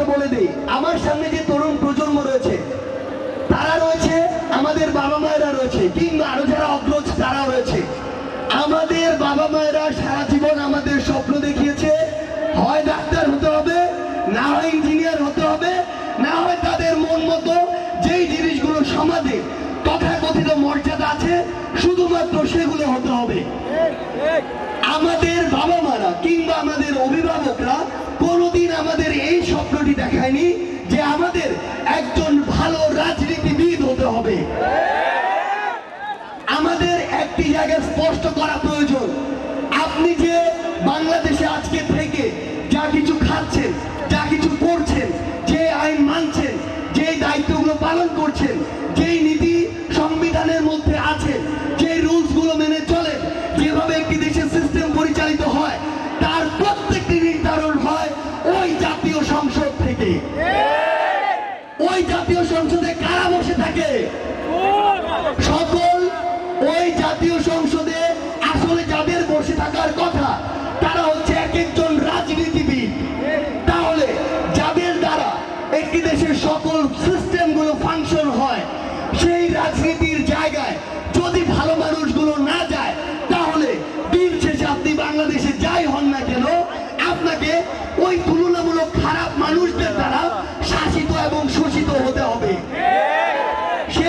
কথা বলে দিই। আমার সামনে যে তরুণ প্রজন্ম রয়েছে, তারা রয়েছে, আমাদের বাবা মায়েরা রয়েছে, কিংবা আরও যারা অগ্রজ তারা রয়েছে। আমাদের বাবা মায়েরা সারা জীবন আমাদের স্বপ্ন দেখিয়েছে, হয় ডাক্তার হতে হবে, না হয় ইঞ্জিনিয়ার হতে হবে, না হয় তাদের মন মতো যেই জিনিসগুলো সমাজে তথাকথিত মর্যাদা আছে, শুধুমাত্র সেগুলো হতে হবে। আমাদের বাবা মারা কিংবা আমাদের অভিভাবকরা কোনোদিন আমাদের এই দেখায়নি যে আমাদের একজন ভালো রাজনীতিবিদ হতে হবে। আমাদের একটি জায়গায় স্পষ্ট করা প্রয়োজন। আপনি যে বাংলাদেশে আজকে থেকে যা কিছু খাচ্ছেন, যা কিছু করছেন, যে আইন মানছেন, যে দায়িত্বগুলো পালন করছেন, যেই নীতি সংবিধানের মধ্যে আছে, যে রুলসগুলো মেনে চলেন, যেভাবে একটি থেকে ওই জাতীয় সংসদে কারা বসে থাকে? সকল ওই জাতীয় সংসদে আসলে যাদের বসে থাকার কথা, তারা হচ্ছে এক একজন রাজনীতিবিদ। তাহলে যাদের দ্বারা একটি দেশের সকল সিস্টেমগুলো ফাংশন হয়, সেই রাজনীতির জায়গায়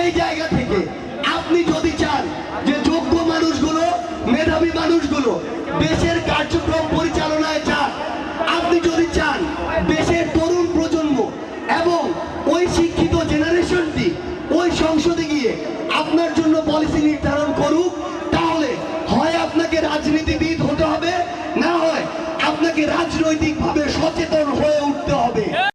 সেই জায়গা থেকে আপনি যদি চান যে যোগ্য মানুষগুলো, মেধাবী মানুষগুলো দেশের কার্যক্রম পরিচালনায় চান আপনি যদি চান দেশের তরুণ প্রজন্ম এবং ওই শিক্ষিত জেনারেশনটি ওই সংসদে গিয়ে আপনার জন্য পলিসি নির্ধারণ করুক, তাহলে হয় আপনাকে রাজনীতিবিদ হতে হবে, না হয় আপনাকে রাজনৈতিকভাবে সচেতন